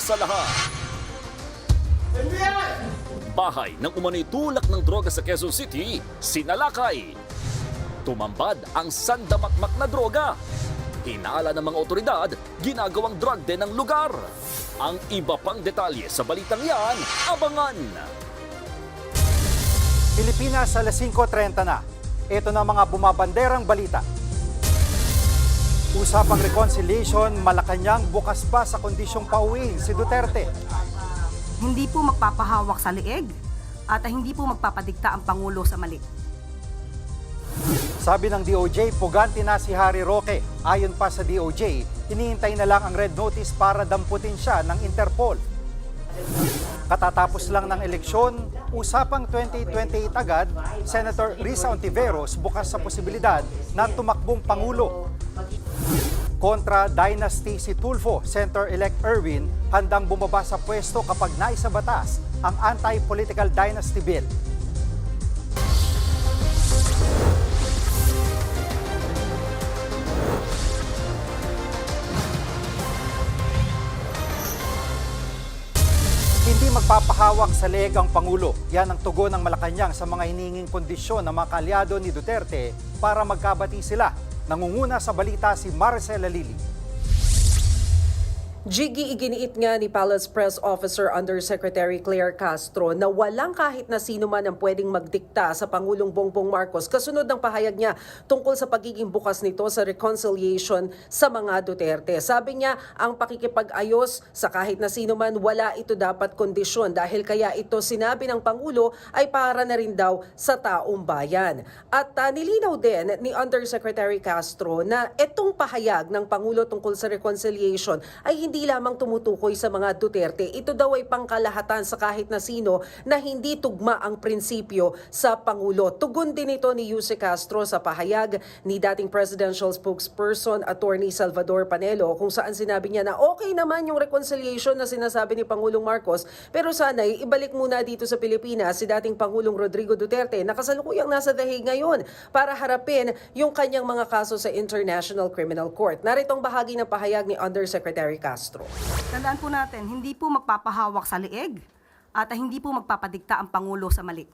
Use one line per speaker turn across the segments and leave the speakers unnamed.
una sa lahat. Bahay ng umano'y tulak ng droga sa Quezon City, sinalakay. Tumambad ang sandamakmak na droga. Hinala ng mga otoridad, ginagawang drug den ng lugar. Ang iba pang detalye sa balitang yan, abangan.
Pilipinas alas 5.30 na. Ito na mga bumabanderang balita. Usapang reconciliation, Malacanang bukas pa sa kondisyong pauwiin si Duterte.
Hindi po magpapahawak sa leeg at hindi po magpapadikta ang Pangulo sa mali.
Sabi ng DOJ, puganti na si Harry Roque. Ayon pa sa DOJ, hinihintay na lang ang red notice para damputin siya ng Interpol. Katatapos lang ng eleksyon, usapang 2028 agad, Senator Risa Ontiveros bukas sa posibilidad na tumakbong Pangulo. Kontra Dynasty si Tulfo, Senator-elect Erwin, handang bumaba sa pwesto kapag naisa batas ang Anti-Political Dynasty Bill. Hindi magpapahawak sa leeg ang Pangulo. Yan ang tugon ng Malacanang sa mga hininging kondisyon ng mga kalyado ni Duterte para magkabati sila. Nangunguna sa balita si Marcela Lili.
Jiggy iginiit nga ni Palace Press Officer Undersecretary Claire Castro na walang kahit na sino man ang pwedeng magdikta sa Pangulong Bongbong Marcos kasunod ng pahayag niya tungkol sa pagiging bukas nito sa reconciliation sa mga Duterte. Sabi niya, ang pakikipag-ayos sa kahit na sino man, wala ito dapat kondisyon dahil kaya ito sinabi ng Pangulo ay para na rin daw sa taong bayan. At uh, nilinaw din ni Undersecretary Castro na itong pahayag ng Pangulo tungkol sa reconciliation ay hindi lamang tumutukoy sa mga Duterte. Ito daw ay pangkalahatan sa kahit na sino na hindi tugma ang prinsipyo sa Pangulo. Tugon din ito ni Yuse Castro sa pahayag ni dating presidential spokesperson Attorney Salvador Panelo kung saan sinabi niya na okay naman yung reconciliation na sinasabi ni Pangulong Marcos pero sana ibalik muna dito sa Pilipinas si dating Pangulong Rodrigo Duterte na kasalukuyang nasa Hague ngayon para harapin yung kanyang mga kaso sa International Criminal Court. Narito ang bahagi ng pahayag ni Undersecretary Castro.
Tandaan po natin, hindi po magpapahawak sa leeg at hindi po magpapadikta ang Pangulo sa mali.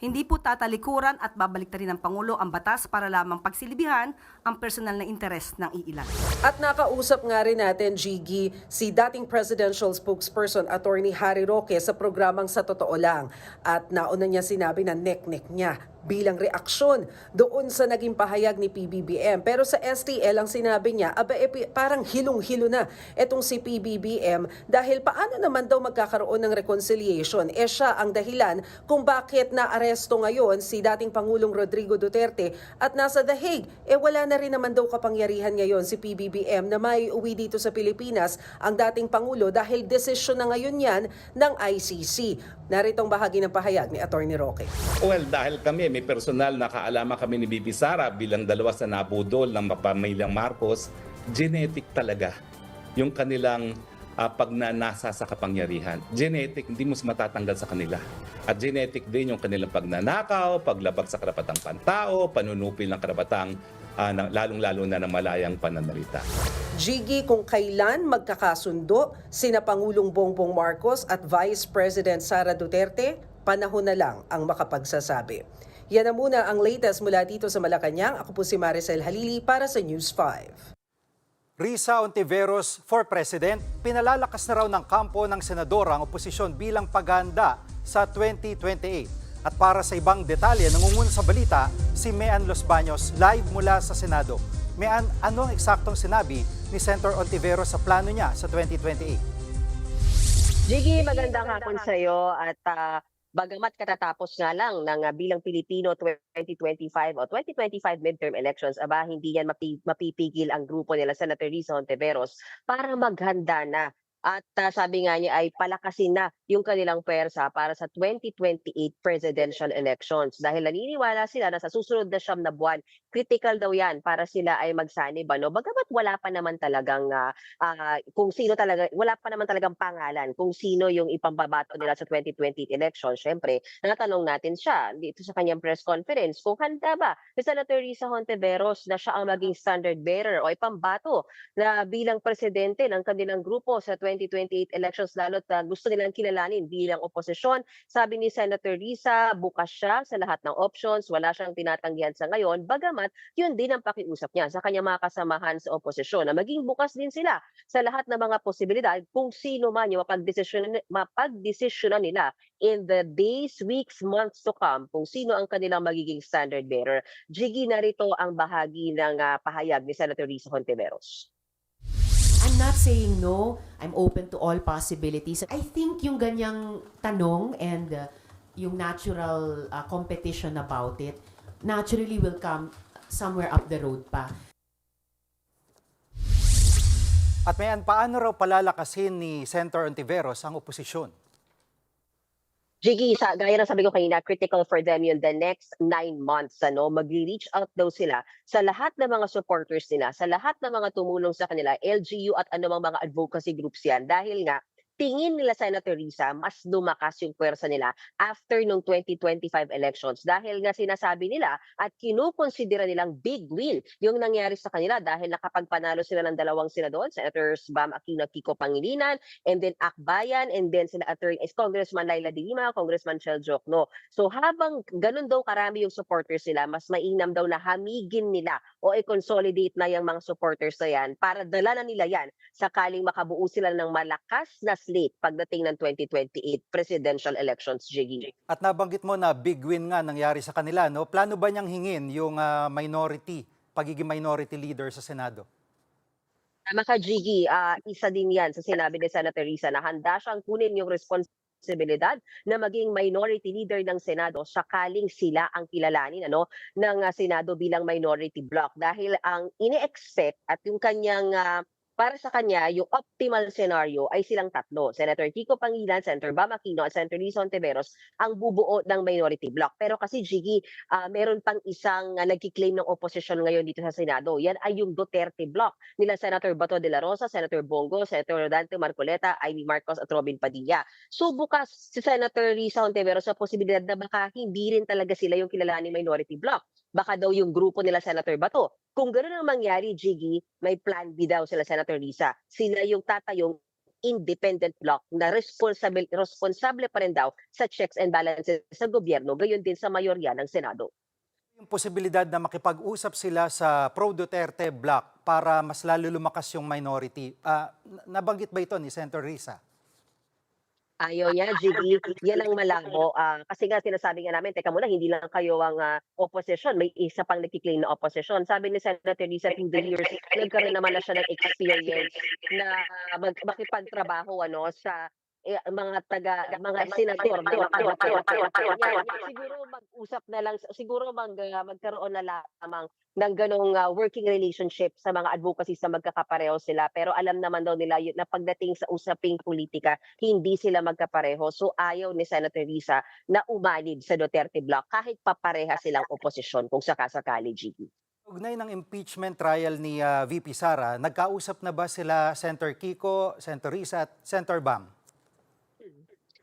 Hindi po tatalikuran at babalik rin ng Pangulo ang batas para lamang pagsilibihan ang personal na interes ng iilan.
At nakausap nga rin natin, Gigi, si dating presidential spokesperson Attorney Harry Roque sa programang Sa Totoo Lang. At nauna niya sinabi na nek-nek niya bilang reaksyon doon sa naging pahayag ni PBBM. Pero sa STL ang sinabi niya, aba pi- parang hilong-hilo na itong si PBBM dahil paano naman daw magkakaroon ng reconciliation? Eh siya ang dahilan kung bakit naaresto ngayon si dating Pangulong Rodrigo Duterte at nasa The Hague. Eh wala na rin naman daw kapangyarihan ngayon si PBBM na may uwi dito sa Pilipinas ang dating Pangulo dahil desisyon na ngayon yan ng ICC. Naritong bahagi ng pahayag ni Attorney Roque.
Well, dahil kami, may personal na kaalaman kami ni Bibi Sara bilang dalawa sa nabudol ng pamilyang Marcos, genetic talaga yung kanilang ah, pagnanasa sa kapangyarihan. Genetic, hindi mo matatanggal sa kanila. At genetic din yung kanilang pagnanakaw, paglabag sa karapatang pantao, panunupil ng karapatang ng- lalong-lalo na ng malayang pananalita.
Jiggy kung kailan magkakasundo sina Pangulong Bongbong Marcos at Vice President Sara Duterte, panahon na lang ang makapagsasabi. Yan na muna ang latest mula dito sa Malacanang. Ako po si Maricel Halili para sa News 5.
Risa Ontiveros for President, pinalalakas na raw ng kampo ng senador ang oposisyon bilang paghahanda sa 2028. At para sa ibang detalye, nangunguna sa balita si Mean Los Baños live mula sa Senado. Mean, anong eksaktong sinabi ni Senator Ontiveros sa plano niya sa 2028?
Jiggy, magandang hapon sa iyo at ah, bagamat katatapos nga lang ng ah, bilang Pilipino 2025 o 2025 midterm elections, aba hindi yan mapi- mapipigil ang grupo nila Senator Risa Hontiveros para maghanda na. At ah, sabi nga niya ay palakasin na yung kanilang pwersa para sa 2028 presidential elections dahil naniniwala sila na sa susunod na siyam na buwan critical daw yan para sila ay magsanib. Ano? Bagamat wala pa naman talagang ah, ah, kung sino talaga, wala pa naman talagang pangalan kung sino yung ipambabato nila sa 2020 election. Siyempre, natanong natin siya dito sa kanyang press conference kung handa ba si Senator Risa Hontiveros na siya ang maging standard bearer o ipambato na bilang presidente ng kanilang grupo sa 2028 elections lalo't na gusto nilang kilalanin bilang oposisyon. Sabi ni Senator Risa, bukas siya sa lahat ng options, wala siyang tinatanggihan sa ngayon, bagamat yun din ang pakiusap niya sa kanyang mga kasamahan sa oposisyon na maging bukas din sila sa lahat ng mga posibilidad kung sino man yung mapagdesisyonan, mapagdesisyonan nila in the days, weeks, months to come kung sino ang kanilang magiging standard bearer. Jiggy, narito ang bahagi ng ah, pahayag ni Senator Risa Hontiveros.
Not saying no. I'm open to all possibilities. I think yung ganyang tanong and uh, yung natural uh, competition about it naturally will come somewhere up the road pa.
At mayan, paano raw palalakasin ni Senator Ontiveros ang oposisyon?
Jiggy, sa, gaya ng sabi ko kanina, critical for them yun the next nine months. Ano, mag-reach out daw sila sa lahat ng mga supporters nila, sa lahat ng mga tumulong sa kanila, LGU at anumang mga advocacy groups yan. Dahil nga, tingin nila Senator Risa, mas lumakas yung pwersa nila after nung 2025 elections. Dahil nga sinasabi nila at kinukonsidera nilang big win yung nangyari sa kanila dahil nakapagpanalo sila ng dalawang senador, Senators Bam Aquino Kiko Pangilinan, and then Akbayan, and then sila attorney, is Congressman Laila de Congressman Chel Jokno. So habang ganun daw karami yung supporters nila, mas mainam daw na hamigin nila o i-consolidate na yung mga supporters na yan para dala na nila yan sakaling makabuo sila ng malakas na slate pagdating ng 2028 presidential elections, Jiggy.
At nabanggit mo na big win nga nangyari sa kanila, no? Plano ba niyang hingin yung ah, minority, pagiging minority leader sa Senado?
Tama ka, Jiggy. Ah, isa din yan sa sinabi ni Senator Risa na handa siyang kunin yung responsibilidad na maging minority leader ng Senado sakaling sila ang kilalanin ano ng ah, Senado bilang minority bloc dahil ang ine-expect at yung kanyang ah, para sa kanya, yung optimal scenario ay silang tatlo. Senator Kiko Pangilan, Senator Bam Aquino, at Senator Lison Teveros ang bubuo ng minority bloc. Pero kasi, Jiggy, ah, meron pang isang uh, nagkiklaim ng opposition ngayon dito sa Senado. Yan ay yung Duterte bloc nila Senator Bato de la Rosa, Senator Bongo, Senator Dante Marcoleta, Amy Marcos at Robin Padilla. So bukas si Senator Risa Ontiveros sa posibilidad na baka hindi rin talaga sila yung kilalaning minority bloc. Baka daw yung grupo nila Senator Bato. Kung gano'n ang mangyari, Jiggy, may plan B daw sila Senator Risa. Sila yung tatayong independent bloc na responsable, responsable pa rin daw sa checks and balances sa gobyerno, gayon din sa mayorya ng Senado.
Yung posibilidad na makipag-usap sila sa pro-Duterte bloc para mas lalo lumakas yung minority. N- nabanggit ba ito ni Senator Risa?
Ayaw niya, Jiggy. Yan ang malabo. Ah, kasi nga sinasabi nga namin, teka muna, hindi lang kayo ang ah, opposition. May isa pang nagkiklaim na opposition. Sabi ni Senator Lisa through the years, nagkaroon naman na siya ng experience na ah, mag makipagtrabaho ano, sa mga taga mga senador na siguro mag-usap na lang siguro mag ah, magkaroon na lamang ng ganong ah, working relationship sa mga advocacy sa magkakapareho sila pero alam naman daw nila yun, na pagdating sa usaping politika hindi sila magkapareho so ayaw ni Senator Risa na umanid sa Duterte block kahit papareha silang oposisyon kung sakasakali Gigi.
Ugnay ng impeachment trial ni ah, VP Sara, nagkausap na ba sila Senator Kiko, Senator Risa at Senator Bam?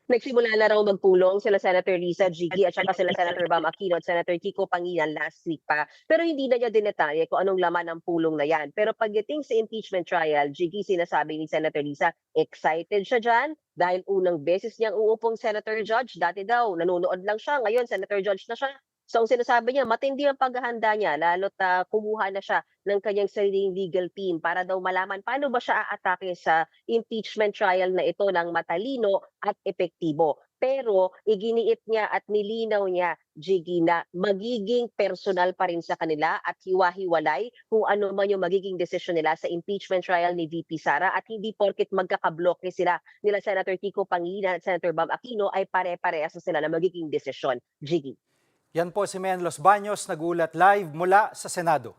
Nagsimula na raw magpulong sila Senator Risa Gigi at saka sila Senator Bam Aquino at Senator Kiko Panginan last week pa. Pero hindi na niya dinetalye kung anong laman ng pulong na yan. Pero pagdating sa impeachment trial, Gigi sinasabi ni Senator Risa, excited siya dyan dahil unang beses niyang uupong Senator Judge. Dati daw, nanonood lang siya. Ngayon, Senator Judge na siya. So ang sinasabi niya, matindi ang paghahanda niya, lalo't uh, kumuha na siya ng kanyang sariling legal team para daw malaman paano ba siya aatake sa impeachment trial na ito ng matalino at epektibo. Pero iginiit niya at nilinaw niya, Jiggy, na magiging personal pa rin sa kanila at hiwa-hiwalay kung ano man yung magiging desisyon nila sa impeachment trial ni VP Sara at hindi porket magkakabloke sila nila Senator Kiko Pangilinan at Senator Bam Aquino ay pare-parehas sila na magiging desisyon. Jiggy.
Yan po si Men Los Baños, nagulat live mula sa Senado.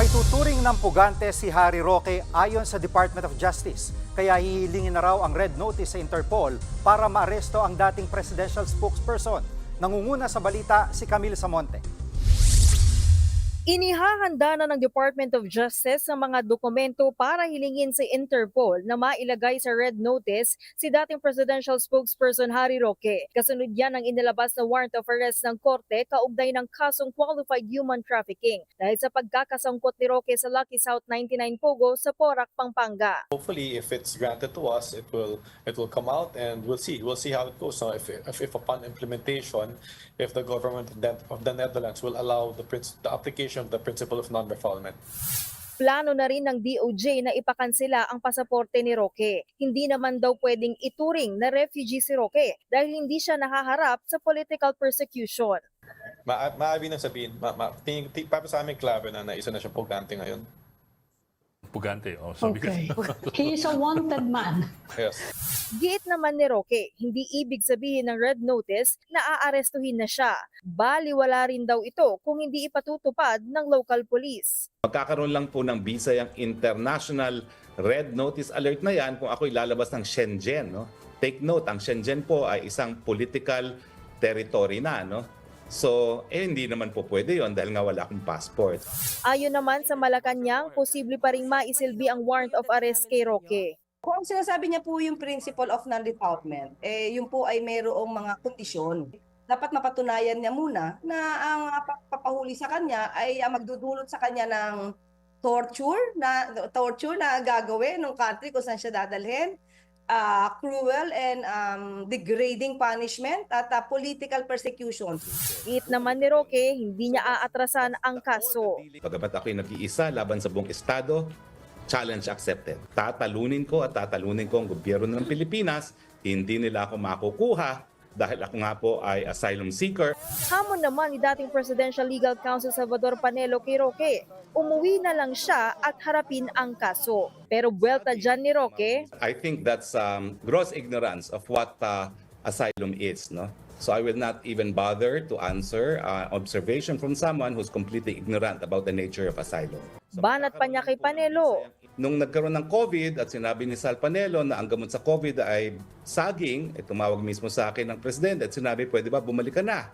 May tuturing ng pugante si Harry Roque ayon sa Department of Justice. Kaya hihilingin na raw ang red notice sa Interpol para maaresto ang dating presidential spokesperson. Nangunguna sa balita si Camille Samonte.
Inihahanda na ng Department of Justice ang mga dokumento para hilingin sa Interpol na mailagay sa red notice si dating presidential spokesperson Harry Roque. Kasunod yan ang inilabas na warrant of arrest ng korte kaugnay ng kasong qualified human trafficking dahil sa pagkakasangkot ni Roque sa Lucky South 99 Pogo sa Porac, Pampanga.
hopefully if it's granted to us it will it will come out and we'll see we'll see how it goes so if if, if upon implementation if the government of the- Netherlands will allow the the application of the principle of non-refoulement
Plano na rin ng DOJ na ipakansela ang pasaporte ni Roque. Hindi naman daw pwedeng ituring na refugee si Roque dahil hindi siya nahaharap sa political persecution.
Ma maaari nang sabihin ma, ma, tingin, tingin, para sa amin klaro na na isa na siyang pugante ngayon
Pugante. Oh, sabi
Okay.
kasi.
He is a wanted man.
yes
Giit naman ni Roque, hindi ibig sabihin ng red notice na aarestuhin na siya. Baliwala rin daw ito kung hindi ipatutupad ng local police.
Magkakaroon lang po ng visa yung international red notice alert na yan kung ako'y lalabas ng Shenzhen. No? Take note, ang Shenzhen po ay isang political territory na. No? So, eh, hindi naman po pwede yon dahil nga wala akong passport.
Ayon naman sa Malacanang, posible pa ring maisilbi ang warrant of arrest kay Roque.
Kung ang sinasabi niya po yung principle of non-refoulement, eh, yun po ay mayroong mga kondisyon. Dapat mapatunayan niya muna na ang pa- papahuli sa kanya ay magdudulot sa kanya ng torture na torture na gagawin ng country kung saan siya dadalhin, ah, cruel and um, degrading punishment at ah, political persecution.
Giit naman ni Roque, hindi niya aatrasan ang kaso.
Pagamat ako'y nag-iisa laban sa buong estado, challenge accepted. Tatalunin ko at tatalunin ko ang gobyerno ng Pilipinas. Hindi nila ako makukuha dahil ako nga po ay asylum seeker.
Hamon naman ni dating Presidential Legal Counsel Salvador Panelo kay Roque. Umuwi na lang siya at harapin ang kaso. Pero buwelta dyan ni Roque,
I think that's um, gross ignorance of what uh, asylum is. No? So I will not even bother to answer uh, observation from someone who's completely ignorant about the nature of asylum. So,
Banat pa niya kay Panelo.
Nung nagkaroon ng COVID at sinabi ni Sal Panelo na ang gamot sa COVID ay saging, eh, tumawag mismo sa akin ng presidente at sinabi, pwede ba bumalik ka na?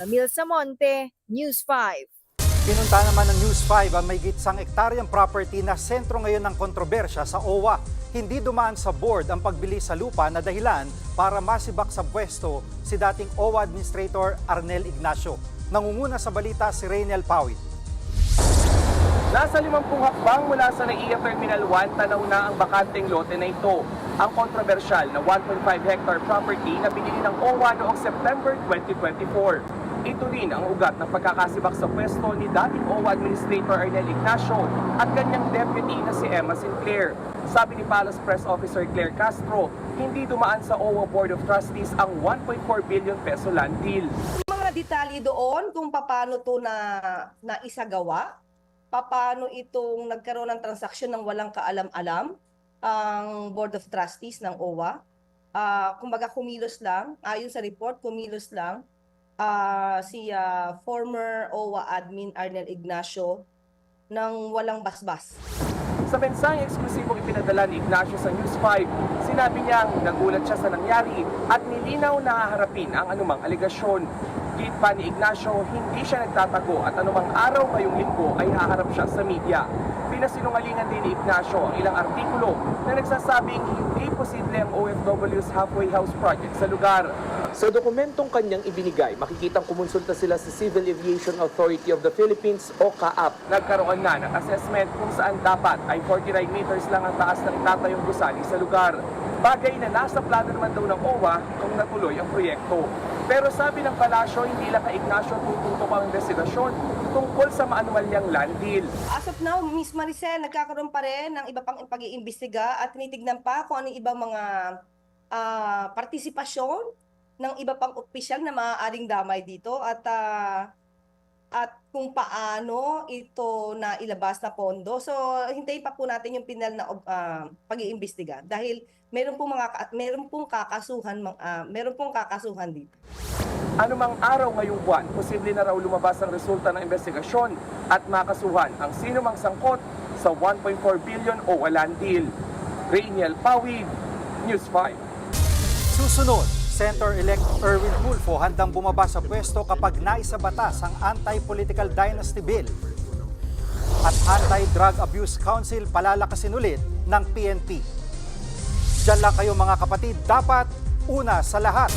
Camille Samonte, News 5.
Pinunta naman ng News 5 ang may gitsang ektaryang property na sentro ngayon ng kontrobersya sa OWA. Hindi dumaan sa board ang pagbili sa lupa na dahilan para masibak sa pwesto si dating OWA Administrator Arnel Ignacio. Nangunguna sa balita si Rainiel Pawit.
Nasa 50 hakbang mula sa NAIA Terminal 1, tanaw na ang bakanteng lote na ito. Ang kontrobersyal na 1.5 hectare property na binili ng OWA noong September 2024. Ito rin ang ugat ng pagkakasibak sa pwesto ni dating OWA Administrator Arnel Ignacio at kanyang deputy na si Emma Sinclair. Sabi ni Palace Press Officer Claire Castro, hindi dumaan sa OWA Board of Trustees ang 1.4 billion peso land deal.
mga detalye doon kung paano to na na isagawa, paano itong nagkaroon ng transaksyon ng walang kaalam-alam ang Board of Trustees ng OWA. Ah, kumbaga kumilos lang, ayon sa report, kumilos lang ah, si ah, former OWA admin Arnel Ignacio ng walang basbas.
Sa mensaheng eksklusibong ipinadala ni Ignacio sa News 5, sinabi niyang nagulat siya sa nangyari at nilinaw na haharapin ang anumang aligasyon. Git pa ni Ignacio, hindi siya nagtatago at anumang araw ngayong linggo ay haharap siya sa media. Pinasinungalingan din ni Ignacio ang ilang artikulo na nagsasabing hindi posible ang OFW's halfway house project sa lugar. Sa dokumentong kanyang ibinigay, makikitang kumonsulta sila sa Civil Aviation Authority of the Philippines o CAAP. Nagkaroon na ng assessment kung saan dapat ay 49 meters lang ang taas ng itatayong gusali sa lugar. Bagay na nasa plano naman daw ng OWA kung natuloy ang proyekto. Pero sabi ng palasyo, hindi lang kay Ignacio tututok ang investigasyon tungkol sa maanumalyang land deal.
As of now, Miss Maricel, nagkakaroon pa rin ng iba pang pag-iimbestiga at tinitignan pa kung ano ibang mga ah, partisipasyon ng iba pang opisyal na maaaring damay dito at ah, at kung paano ito na ilabas na pondo. So, hintayin pa po natin yung pinal na ah, pag-iimbestiga dahil meron pong mga meron pong kakasuhan ah, meron pong kakasuhan dito.
Anumang araw ngayong buwan, posible na raw lumabas ang resulta ng investigasyon at makasuhan ang sinumang sangkot sa 1.4 billion o land deal. Rainiel Pawid, News 5.
Susunod, Senator-elect Erwin Tulfo handang bumaba sa pwesto kapag naisabatas ang Anti-Political Dynasty Bill. Anti-Drug Abuse Council palalakasin ulit ng PNP. Diyan lang kayo mga kapatid, dapat una sa lahat.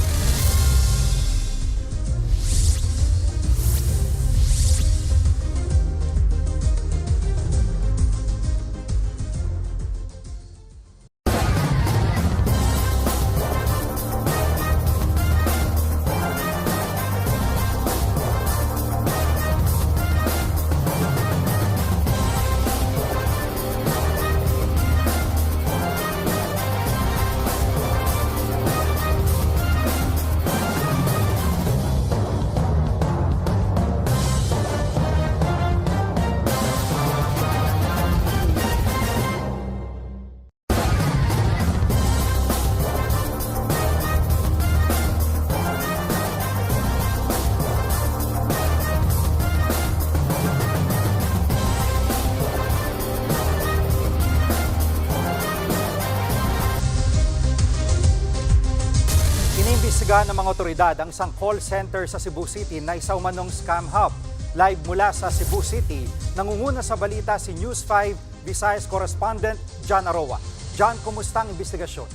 Iniimbestigahan ng mga otoridad ang isang call center sa Cebu City na isa umanong scam hub. Live mula sa Cebu City, nangunguna sa balita si News 5 Visayas correspondent John Aroa. John, kumusta ang investigasyon?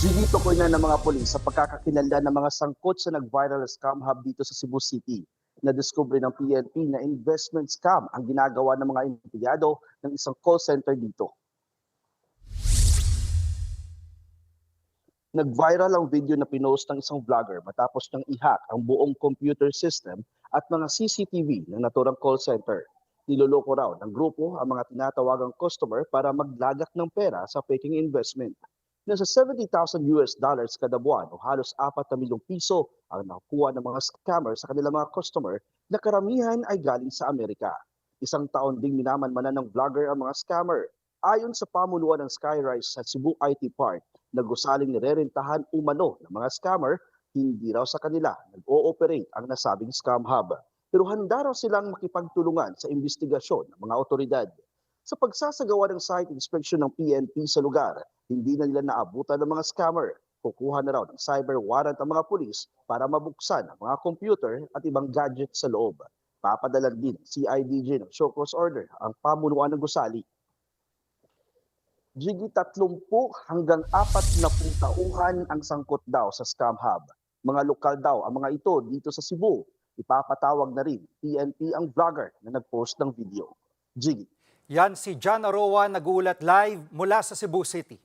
Gigi tukoy na ng mga polis sa pagkakakilanlan ng mga sangkot sa nag-viral scam hub dito sa Cebu City. Nadiskubre ng PNP na investment scam ang ginagawa ng mga empleyado ng isang call center dito. Nag-viral ang video na pinost ng isang vlogger matapos nang i-hack ang buong computer system at mga CCTV ng naturang call center. Niloloko raw ng grupo ang mga tinatawagang customer para maglagak ng pera sa peking investment. Nasa 70,000 US dollars kada buwan o halos 4 na milyong piso ang nakukuha ng mga scammer sa kanilang mga customer na karamihan ay galing sa Amerika. Isang taon ding minamanmanan ng vlogger ang mga scammer. Ayon sa pamunuan ng Skyrise sa Cebu IT Park, nagusaling nirerentahan umano ng mga scammer, hindi raw sa kanila nag-ooperate ang nasabing scam hub. Pero handa raw silang makipagtulungan sa investigasyon ng mga otoridad. Sa pagsasagawa ng site inspection ng PNP sa lugar, hindi na nila naabutan ng mga scammer. Kukuha na raw ng cyber warrant ang mga pulis para mabuksan ang mga computer at ibang gadget sa loob. Papadalan din CIDG ng show cause order ang pamunuan ng gusali. Gigi 30 hanggang 40 tauhan ang sangkot daw sa scam hub. Mga lokal daw ang mga ito dito sa Cebu. Ipapatawag na rin PNP ang vlogger na nag-post ng video. Gigi.
Yan si John Aroa nagulat live mula sa Cebu City.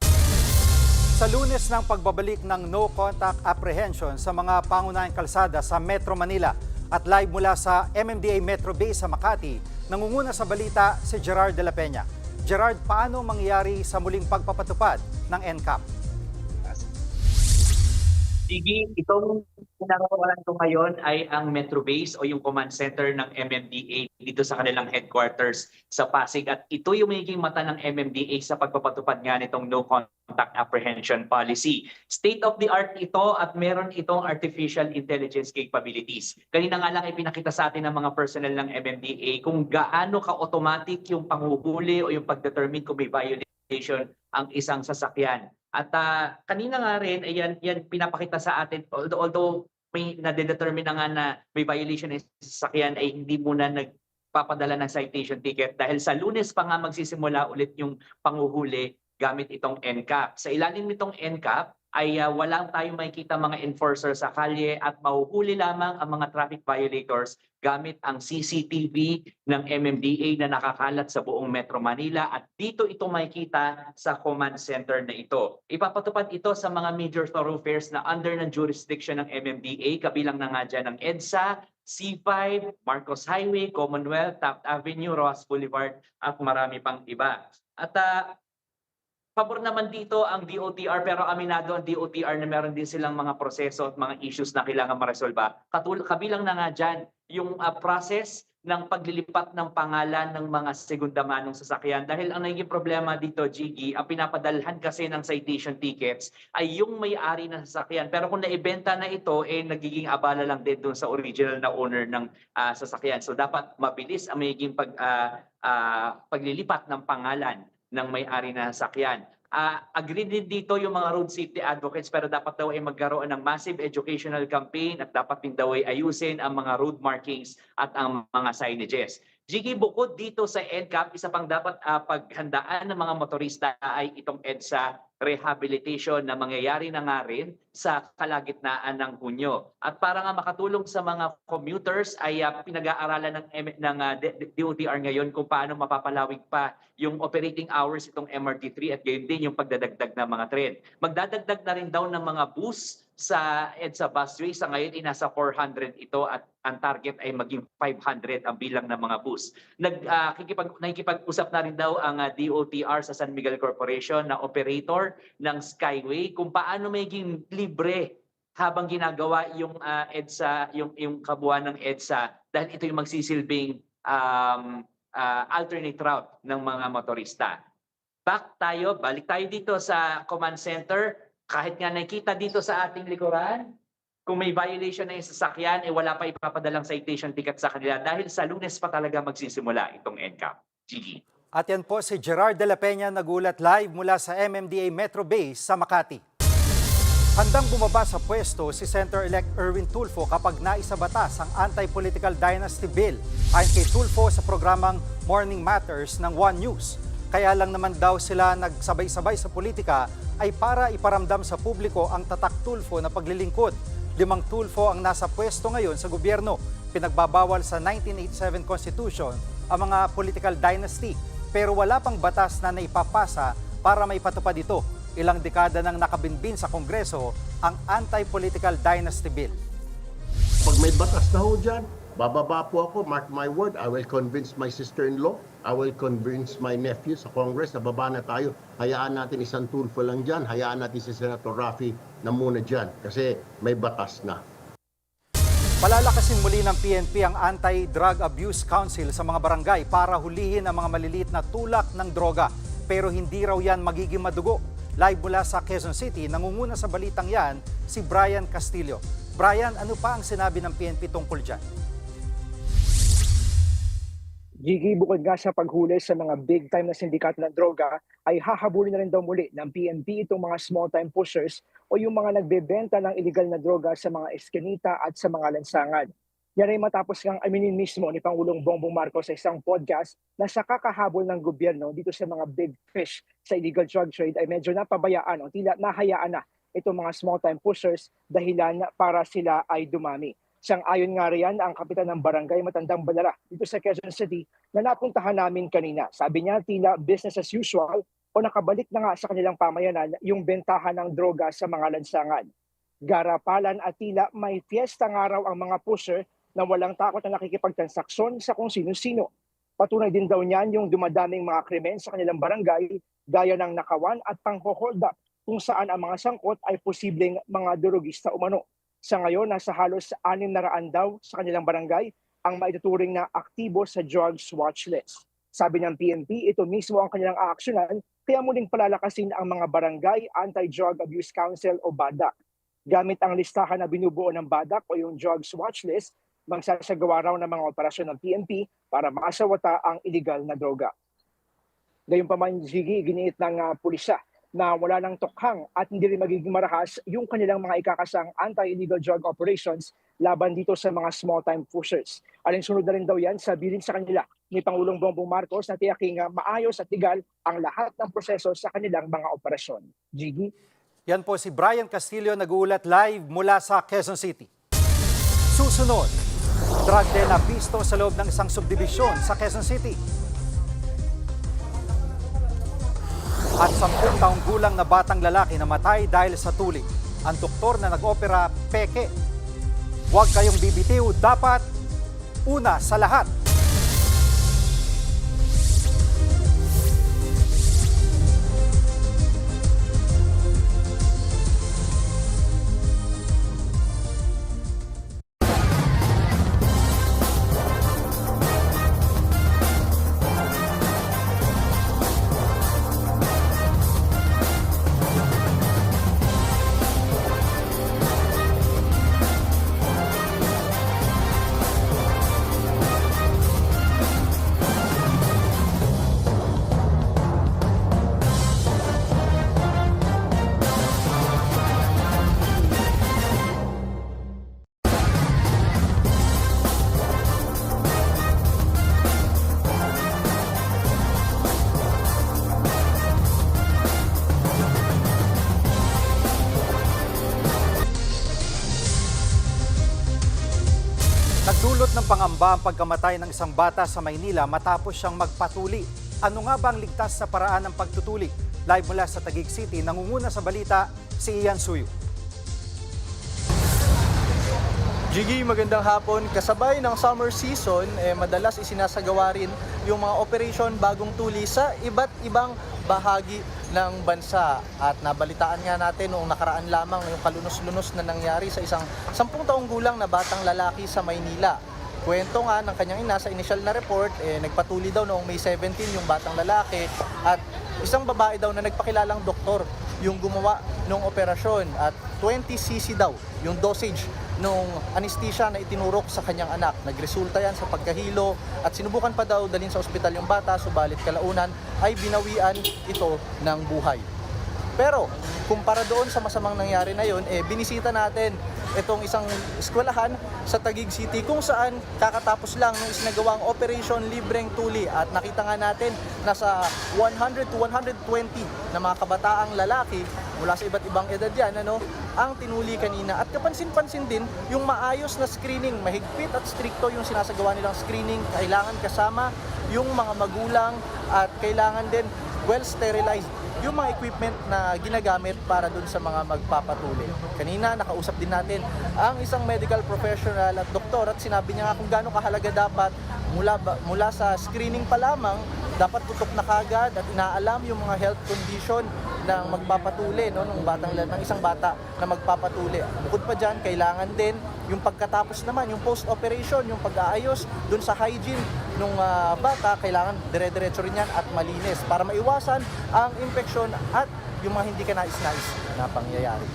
Sa lunes ng pagbabalik ng no contact apprehension sa mga pangunahing kalsada sa Metro Manila at live mula sa MMDA Metro Base sa Makati, nangunguna sa balita si Gerard de la Peña. Gerard, paano mangyayari sa muling pagpapatupad ng NCAP?
Sige, itong pinakawalan ko ngayon ay ang Metro Base o yung command center ng MMDA dito sa kanilang headquarters sa Pasig. At ito yung magiging mata ng MMDA sa pagpapatupad nga nitong no contact apprehension policy. State of the art ito at meron itong artificial intelligence capabilities. Kanina nga lang ipinakita sa atin ng mga personnel ng MMDA kung gaano ka-automatic yung panghuhuli o yung pag-determine kung may violation ang isang sasakyan. At ah, kanina nga rin, ayan, yan pinapakita sa atin, although, although may nade-determine na nga na may violation ng sasakyan ay hindi muna nagpapadala ng citation ticket dahil sa lunes pa nga magsisimula ulit yung panguhuli gamit itong NCAP. Sa ilalim nitong NCAP ay uh, wala tayong makikita mga enforcer sa kalye at mahuhuli lamang ang mga traffic violators gamit ang CCTV ng MMDA na nakakalat sa buong Metro Manila at dito ito makikita sa command center na ito. Ipapatupad ito sa mga major thoroughfares na under ng jurisdiction ng MMDA, kabilang na nga dyan ng EDSA, C5, Marcos Highway, Commonwealth, Taft Avenue, Ross Boulevard at marami pang iba. At uh, Pabor naman dito ang DOTR pero aminado ang DOTR na meron din silang mga proseso at mga issues na kailangan maresolba. Katul kabilang na nga dyan yung uh, process ng paglilipat ng pangalan ng mga segundamanong sasakyan. Dahil ang naging problema dito, Gigi, ang pinapadalhan kasi ng citation tickets ay yung may-ari ng sasakyan. Pero kung naibenta na ito, eh nagiging abala lang din doon sa original na owner ng uh, sasakyan. So dapat mabilis ang magiging pag, uh, uh, paglilipat ng pangalan ng may-ari na sasakyan. Uh, agree din dito yung mga road safety advocates pero dapat daw ay magkaroon ng massive educational campaign at dapat din daw ay ayusin ang mga road markings at ang mga signages. Jiggy, bukod dito sa NCAP, isa pang dapat ah, paghandaan ng mga motorista ay itong EDSA rehabilitation na mangyayari na nga rin sa kalagitnaan ng Hunyo. At para nga makatulong sa mga commuters ay ah, pinag-aaralan ng, ng ah, D- D- DOTR ngayon kung paano mapapalawig pa yung operating hours itong MRT3 at gayon din yung pagdadagdag ng mga tren. Magdadagdag na rin daw ng mga bus sa EDSA busway. Sa ngayon, ay nasa 400 ito at ang target ay maging 500 ang bilang ng mga bus. Nag, ah, kikipag, nakikipag-usap na rin daw ang ah, DOTR sa San Miguel Corporation na operator ng Skyway kung paano maging libre habang ginagawa yung ah, EDSA, yung, yung kabuuan ng EDSA dahil ito yung magsisilbing um, ah, alternate route ng mga motorista. Back tayo, balik tayo dito sa command center. Kahit nga nakita dito sa ating likuran, kung may violation na yung sasakyan, eh wala pa ipapadalang citation ticket sa kanila dahil sa lunes pa talaga magsisimula itong NCAP. Gigi.
At yan po si Gerard de la Peña nagulat live mula sa MMDA Metro Base sa Makati. Handang bumaba sa pwesto si Senator-elect Erwin Tulfo kapag naisabatas ang Anti-Political Dynasty Bill ayon kay Tulfo sa programang Morning Matters ng One News. Kaya lang naman daw sila nagsabay-sabay sa politika ay para iparamdam sa publiko ang tatak Tulfo na paglilingkod. Limang Tulfo ang nasa pwesto ngayon sa gobyerno. Pinagbabawal sa 1987 Constitution ang mga political dynasty pero wala pang batas na naipapasa para maipatupad ito. Ilang dekada nang nakabinbin sa Kongreso ang Anti-Political Dynasty Bill.
Pag may batas na ho dyan, bababa po ako, mark my word, I will convince my sister-in-law, I will convince my nephew sa Congress na baba na tayo. Hayaan natin isang tulfo lang dyan, hayaan natin si Senator Rafi na muna dyan kasi may batas na.
Palalakasin muli ng PNP ang Anti-Drug Abuse Council sa mga barangay para hulihin ang mga maliliit na tulak ng droga. Pero hindi raw yan magiging madugo. Live mula sa Quezon City, nangunguna sa balitang yan si Brian Castillo. Brian, ano pa ang sinabi ng PNP tungkol dyan?
Gigi, bukod nga sa paghuli sa mga big time na sindikato ng droga, ay hahabulin na rin daw muli ng PNP itong mga small time pushers o yung mga nagbebenta ng illegal na droga sa mga eskinita at sa mga lansangan. Yan ay matapos ngang aminin mismo ni Pangulong Bongbong Marcos sa isang podcast na sa kakahabol ng gobyerno dito sa mga big fish sa illegal drug trade ay medyo napabayaan o tila nahayaan na itong mga small time pushers dahilan para sila ay dumami. Sang ayon nga riyan ang kapitan ng barangay Matandang Balara dito sa Quezon City na napuntahan namin kanina. Sabi niya tila business as usual o nakabalik na nga sa kanilang pamayanan yung bentahan ng droga sa mga lansangan. Garapalan at tila may fiesta nga raw ang mga pusher na walang takot na nakikipagtransaksyon sa kung sino-sino. Patunay din daw niyan yung dumadaming mga krimen sa kanilang barangay gaya ng nakawan at pangho-hold up kung saan ang mga sangkot ay posibleng mga durugista umano. Sa ngayon, nasa halos 600 daw sa kanilang barangay ang maituturing na aktibo sa drugs watch list. Sabi ng PNP, ito mismo ang kanilang aaksyonan kaya muling palalakasin ang mga barangay Anti-Drug Abuse Council o BADAC. Gamit ang listahan na binubuo ng BADAC o yung drugs watch list, magsasagawa raw ng mga operasyon ng PNP para maasawata ang illegal na droga. Gayunpaman, Ziggy, giniit ng uh, pulisya na wala ng tokhang at hindi rin magiging marahas yung kanilang mga ikakasang anti-illegal drug operations laban dito sa mga small-time pushers. Alinsunod na rin daw yan sa bilin sa kanila ni Pangulong Bongbong Marcos na tiyaking maayos at legal ang lahat ng proseso sa kanilang mga operasyon. Jiggy?
Yan po si Brian Castillo nag-uulat live mula sa Quezon City. Susunod, drug den na pisto sa loob ng isang subdivisyon sa Quezon City. At 10 taong gulang na batang lalaki namatay dahil sa tuli. Ang doktor na nag-opera, peke. Huwag kayong bibitiw, dapat una sa lahat, ng pangamba ang pagkamatay ng isang bata sa Maynila matapos siyang magpatuli. Ano nga ba ang ligtas na paraan ng pagtutuli? Live mula sa Taguig City, nangunguna sa balita si Ian Suyo.
Jiggy, magandang hapon. Kasabay ng summer season, eh, madalas isinasagawa rin yung mga operation bagong tuli sa iba't ibang bahagi ng bansa. At nabalitaan nga natin noong nakaraan lamang yung kalunos-lunos na nangyari sa isang sampung taong gulang na batang lalaki sa Maynila. Kwento nga ng kanyang ina sa initial na report, eh, nagpatuli daw noong May 17 yung batang lalaki at isang babae daw na nagpakilalang doktor yung gumawa ng operasyon at 20cc daw yung dosage nung anesthesia na itinurok sa kanyang anak. Nagresulta yan sa pagkahilo at sinubukan pa daw dalhin sa ospital yung bata subalit kalaunan ay binawian ito ng buhay. Pero kumpara doon sa masamang nangyari na yon, eh, binisita natin itong isang eskwelahan sa Taguig City kung saan kakatapos lang nung isinagawang Operation Libreng Tuli. At nakita nga natin nasa 100 to 120 na mga kabataang lalaki mula sa iba't ibang edad yan ano, ang tinuli kanina. At kapansin-pansin din yung maayos na screening, mahigpit at stricto yung sinasagawa nilang screening, kailangan kasama yung mga magulang at kailangan din well sterilized yung mga equipment na ginagamit para dun sa mga magpapatuli. Kanina nakausap din natin ang isang medical professional at doktor at sinabi niya nga kung gaano kahalaga dapat mula mula sa screening pa lamang dapat tutok na kagad at inaalam yung mga health condition ng magpapatuli no ng batang ng isang bata na magpapatuli. Bukod pa diyan, kailangan din yung pagkatapos naman, yung post operation, yung pag-aayos dun sa hygiene ng bata, kailangan dire-diretso rin yan at malinis para maiwasan ang infeksyon at yung mga hindi ka nais-nais na pangyayari.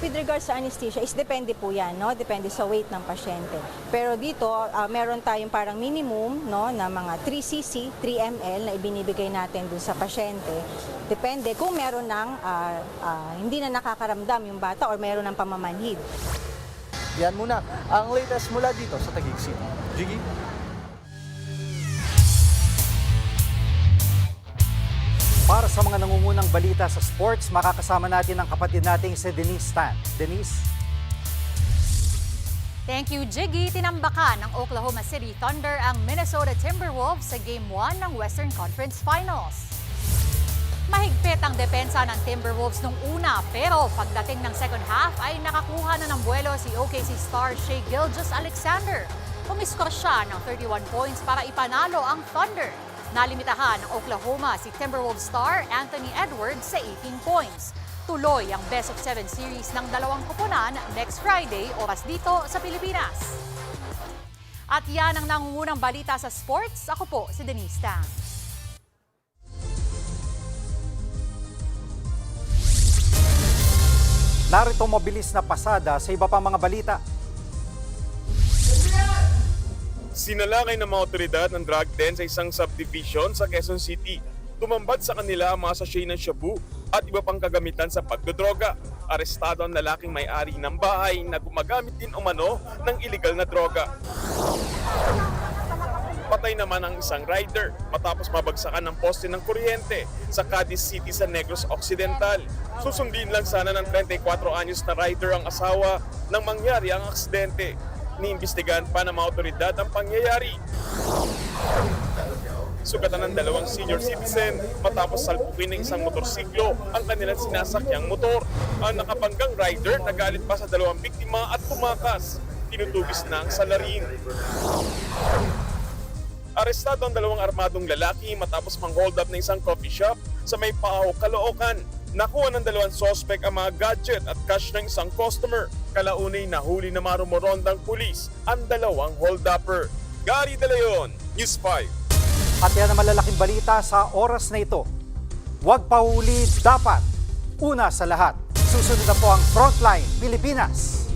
With regards sa anesthesia, is depende po yan, no? Depende sa weight ng pasyente. Pero dito, ah, meron tayong parang minimum, no, na mga 3 cc, 3 ml na ibinibigay natin dun sa pasyente. Depende kung meron ng ah, ah, hindi na nakakaramdam yung bata or meron ng pamamanhid.
Yan muna ang latest mula dito sa Taguig City. Jiggy?
Para sa mga nangungunang balita sa sports, makakasama natin ang kapatid nating si Denise Tan. Denise?
Thank you, Jiggy. Tinambakan ng Oklahoma City Thunder ang Minnesota Timberwolves sa Game 1 ng Western Conference Finals. Mahigpit ang depensa ng Timberwolves nung una pero pagdating ng second half ay nakakuha na ng buwelo si OKC star Shea Gilgeous Alexander. Pumiskor siya ng 31 points para ipanalo ang Thunder. Nalimitahan ng Oklahoma si Timberwolves star Anthony Edwards sa 18 points. Tuloy ang best of 7 series ng dalawang koponan next Friday oras dito sa Pilipinas. At yan ang nangungunang balita sa sports. Ako po si Denise Tang.
Narito mabilis na pasada sa iba pang mga balita.
Sinalakay ng mga otoridad ng drug den sa isang subdivision sa Quezon City. Tumambad sa kanila ang mga sachet ng shabu at iba pang kagamitan sa pagdodroga. Arestado ang lalaking may-ari ng bahay na gumagamit din umano ng illegal na droga. Patay naman ang isang rider matapos mabagsakan ng poste ng kuryente sa Cadiz City sa Negros Occidental. Susundin lang sana ng 34 anyos na rider ang asawa nang mangyari ang aksidente. Niimbestigahan pa ng mga otoridad ang pangyayari. Sugatan ng dalawang senior citizen matapos salpukin ng isang motorsiklo ang kanilang sinasakyang motor. Ang nakabanggang rider nagalit pa sa dalawang biktima at tumakas. Tinutugis na ang salarin. Arestado ang dalawang armadong lalaki matapos mang-hold up ng isang coffee shop sa may Paaw, Caloocan. Nakuha ng dalawang sospek ang mga gadget at cash ng isang customer. Kalaunay nahuli na marumorondang pulis ang dalawang hold-upper. Gary De Leon, News 5.
At yan ang malalaking balita sa oras na ito. Huwag pahuli dapat. Una sa lahat, susunod na po ang Frontline Pilipinas.